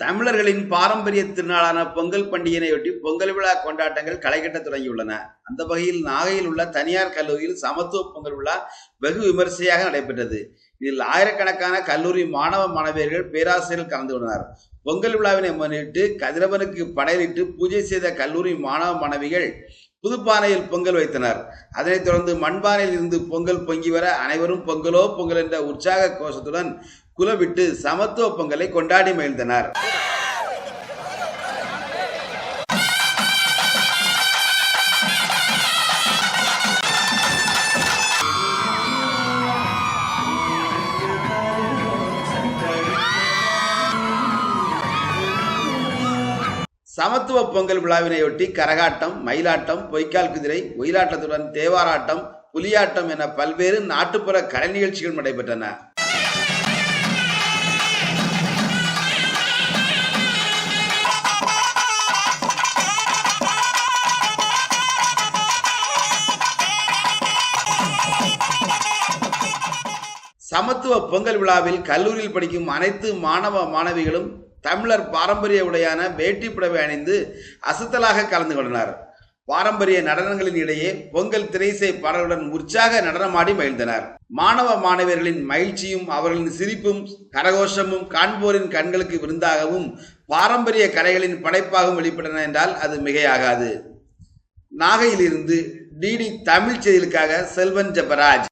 தமிழர்களின் பாரம்பரிய திருநாளான பொங்கல் பண்டிகையினையொட்டி பொங்கல் விழா கொண்டாட்டங்கள் களைகட்ட தொடங்கியுள்ளன. அந்த வகையில் நாகையில் உள்ள தனியார் கல்லூரியில் சமத்துவ பொங்கல் விழா வெகு விமரிசையாக நடைபெற்றது. இதில் ஆயிரக்கணக்கான கல்லூரி மாணவ மாணவியர்கள் பேராசிரியர்கள் கலந்து கொண்டனர். பொங்கல் விழாவினை முன்னிட்டு கதிரவனுக்கு படையிலிட்டு பூஜை செய்த கல்லூரி மாணவ மாணவிகள் புதுப்பானையில் பொங்கல் வைத்தனர். அதனைத் தொடர்ந்து மண்பானையில் இருந்து பொங்கல் பொங்கி வர அனைவரும் பொங்கலோ பொங்கல் என்ற உற்சாக கோஷத்துடன் குலவிட்டு சமத்துவ பொங்கலை கொண்டாடி மகிழ்ந்தனர். சமத்துவ பொங்கல் விழாவினையொட்டி கரகாட்டம் மயிலாட்டம் பொய்க்கால் குதிரை ஒயிலாட்டத்துடன் தேவாராட்டம் புலியாட்டம் என பல்வேறு நாட்டுப்புற கலை நிகழ்ச்சிகள் நடைபெற்றன. சமத்துவ பொங்கல் விழாவில் கல்லூரியில் படிக்கும் அனைத்து மாணவ மாணவிகளும் தமிழர் பாரம்பரிய உடையான வேட்டி புடவை அணிந்து அசத்தலாக கலந்து கொண்டனர். பாரம்பரிய நடனங்களின் இடையே பொங்கல் திரைசை பாடலுடன் உற்சாக நடனமாடி மகிழ்ந்தனர். மாணவ மாணவியர்களின் மகிழ்ச்சியும் அவர்களின் சிரிப்பும் கரகோஷமும் காண்போரின் கண்களுக்கு விருந்தாகவும் பாரம்பரிய கலைகளின் படைப்பாகவும் வெளிப்பட்டன என்றால் அது மிகையாகாது. நாகையிலிருந்து டிடி தமிழ் செய்திகளுக்காக செல்வன் ஜெபராஜ்.